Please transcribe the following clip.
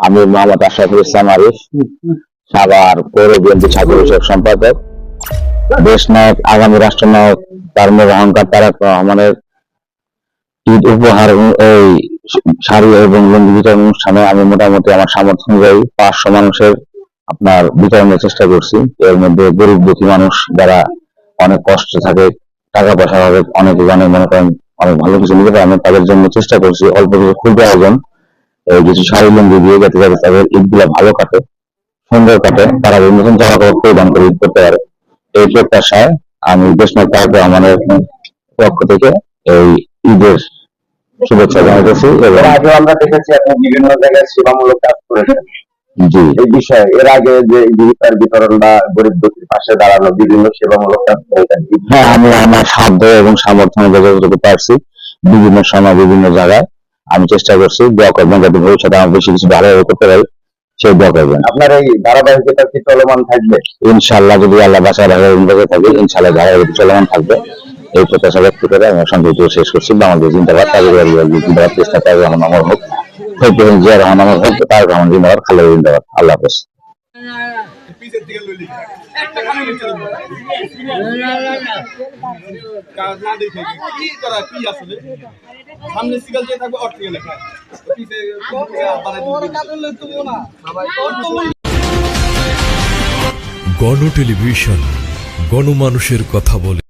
আমি মোহাম্মদ আশরাফুল ইসলাম আরিফ, সাভার পৌর বিএনপি ছাত্র বিষয়ক সম্পাদক। দেশ নায়ক আগামী রাষ্ট্রনায়ক তার মেয়ের অহংকার তারা রহমানের ঈদ উপহার এই শাড়ি এবং লুঙ্গি বিতরণ অনুষ্ঠানে আমি মোটামুটি আমার সামর্থ্য অনুযায়ী পাঁচশো মানুষের আপনার বিতরণের চেষ্টা করছি। এর মধ্যে গরিব দুঃখী মানুষ যারা অনেক কষ্ট থাকে, টাকা পয়সা অনেক জানে মনে করেন অনেক ভালো কিছু নিতে পারে না, তাদের জন্য চেষ্টা করছি অল্প কিছু ক্ষুদ্র আয়োজন। কিছু লুঙ্গি দিয়ে যাতে যাতে তাদের ঈদগুলা ভালো কাটে সুন্দর কাটে তারা নতুন জামা কাপড় পরিধান করে ঈদ করতে পারে। এই প্রত্যাশায় আমি দেশনাথ তারেক রহমানের পক্ষ থেকে এই ঈদের শুভেচ্ছা জানাতেছি এবং আগে আমরা দেখেছি আপনি বিভিন্ন জায়গায় সেবামূলক কাজ করেছেন। জি। এই বিষয়ে এর আগে যে জীবিকার বিতরণ বা গরিব দুঃখীর পাশে দাঁড়ানো বিভিন্ন সেবামূলক কাজ করেছেন। হ্যাঁ আমি আমার সাধ্য এবং সামর্থ্য যতটুকু পারছি বিভিন্ন সময় বিভিন্ন জায়গায় আমি চেষ্টা করছি দোয়া করবেন যাতে ভবিষ্যতে আমার বেশি কিছু ভালোভাবে করতে পারি সেই দোয়া করবেন। আপনার এই ধারাবাহিকতা কি চলমান থাকবে? ইনশাল্লাহ যদি আল্লাহ বাসায় বেঁচে থাকে ইনশাআল্লাহ ধারাবাহিক চলমান থাকবে। এই প্রত্যাশা ব্যক্ত করে আমি সংযুক্ত শেষ করছি। বাংলাদেশ জিন্দাবাদ তাদের জিন্দাবাদ চেষ্টা তার রহমান আমার হোক প্রেসিডেন্ট জিয়া রহমান আমার হোক তার রহমান জিন্দাবাদ খালেদ জিন্দাবাদ। আল্লাহ হাফেজ। খালি কাজ না দেখে কি করা কি আসলে সামনে সিগাল দিয়ে থাকবে অর্থ লেখা। পিছে গণ টেলিভিশন গণমানুষের কথা বলে।